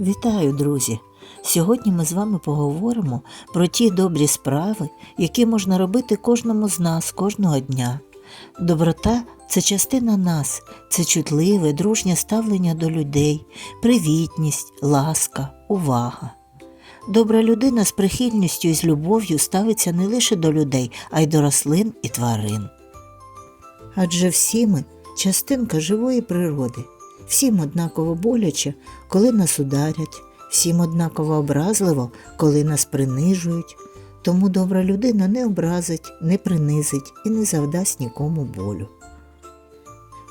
Вітаю, друзі! Сьогодні ми з вами поговоримо про ті добрі справи, які можна робити кожному з нас кожного дня. Доброта це частина нас, це чутливе, дружнє ставлення до людей, привітність, ласка, увага. Добра людина з прихильністю і з любов'ю ставиться не лише до людей, а й до рослин і тварин. Адже всі ми частинка живої природи, всім однаково боляче, коли нас ударять, всім однаково образливо, коли нас принижують. Тому добра людина не образить, не принизить і не завдасть нікому болю.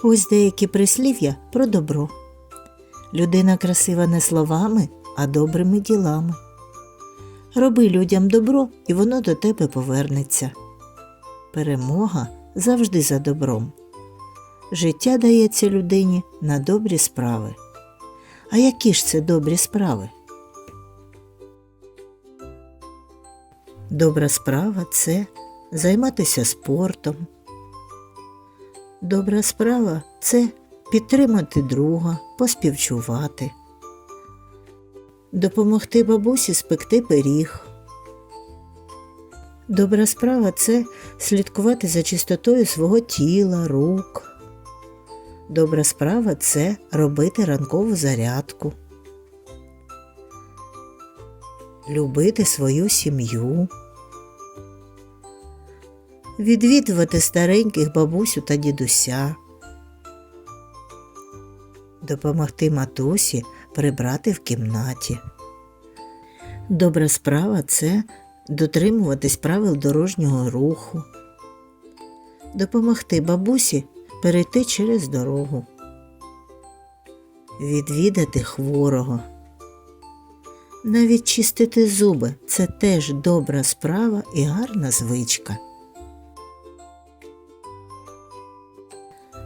Ось деякі прислів'я про добро. Людина красива не словами, а добрими ділами. Роби людям добро, і воно до тебе повернеться. Перемога завжди за добром. Життя дається людині на добрі справи. А які ж це добрі справи? Добра справа це займатися спортом. Добра справа це підтримати друга, поспівчувати, допомогти бабусі спекти пиріг. Добра справа це слідкувати за чистотою свого тіла, рук. Добра справа це робити ранкову зарядку, любити свою сім'ю, відвідувати стареньких бабусю та дідуся, допомогти матусі прибрати в кімнаті. Добра справа це дотримуватись правил дорожнього руху, допомогти бабусі перейти через дорогу, відвідати хворого. Навіть чистити зуби це теж добра справа і гарна звичка.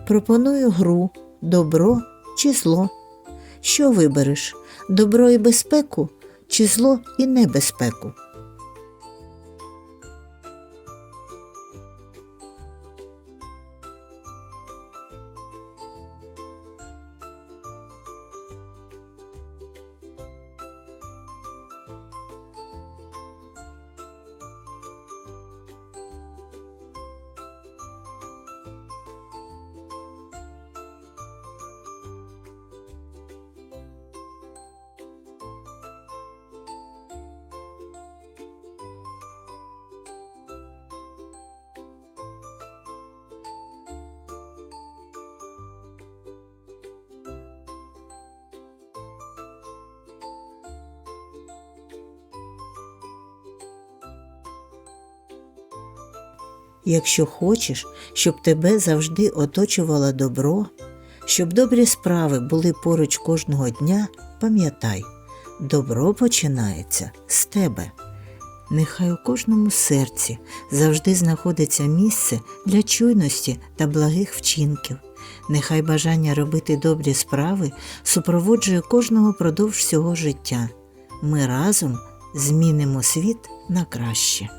Пропоную гру добро чи зло. Що вибереш? Добро і безпеку чи зло і небезпеку? Якщо хочеш, щоб тебе завжди оточувало добро, щоб добрі справи були поруч кожного дня, пам'ятай, добро починається з тебе. Нехай у кожному серці завжди знаходиться місце для чуйності та благих вчинків. Нехай бажання робити добрі справи супроводжує кожного продовж всього життя. Ми разом змінимо світ на краще.